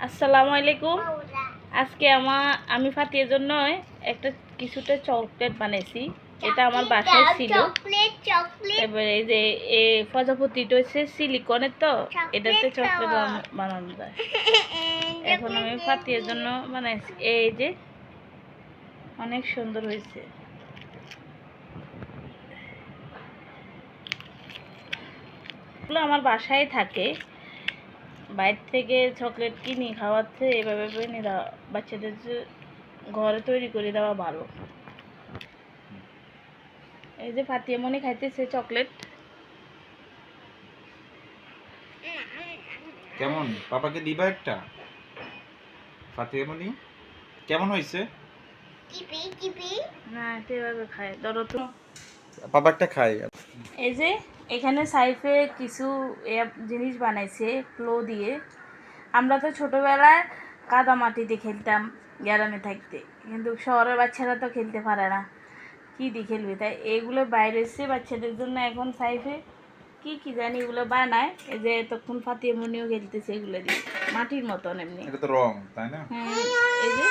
আসসালামু আলাইকুম। আজকে আমার আমি ফাতিয়ের জন্য একটা কিছুটা চকলেট বানাইছি। এটা আমার বাসায় ছিল। এবারে এই যে এই প্রজাপতিটা হচ্ছে সিলিকনের তো এটাতে চকলেট বানানো যায়। এখন আমি ফাতিয়ের জন্য বানাইছি। এই যে অনেক সুন্দর হয়েছে। এগুলো আমার বাসায় থাকে। বাইরে থেকে চকলেট কিনি খাওয়াচ্ছে এভাবে এনে দেওয়া বাচ্চাদের যে ঘরে তৈরি করে দেওয়া ভালো। এই যে ফাতিয়া মনে খাইতেছে চকলেট কেমন? পাপাকে দিবা একটা? ফাতিমানি কেমন হয়েছে? না এটা এভাবে খায়। ধরো তো। পাপা একটা খাই এই যে এখানে সাইফে কিছু জিনিস বানাইছে ক্লো দিয়ে। আমরা তো ছোটোবেলায় কাদা মাটিতে খেলতাম গ্রামে থাকতে। কিন্তু শহরের বাচ্চারা তো খেলতে পারে না। কী দিয়ে খেলবে তাই? এগুলো বাইরে এসে বাচ্চাদের জন্য এখন সাইফে কি কি জানি এগুলো বানায়। এই যে তখন ফাতিয়ে মনিও খেলতেছে এগুলো দিয়ে। মাটির মতন এমনি। এটা তো রং তাই না? হ্যাঁ এই যে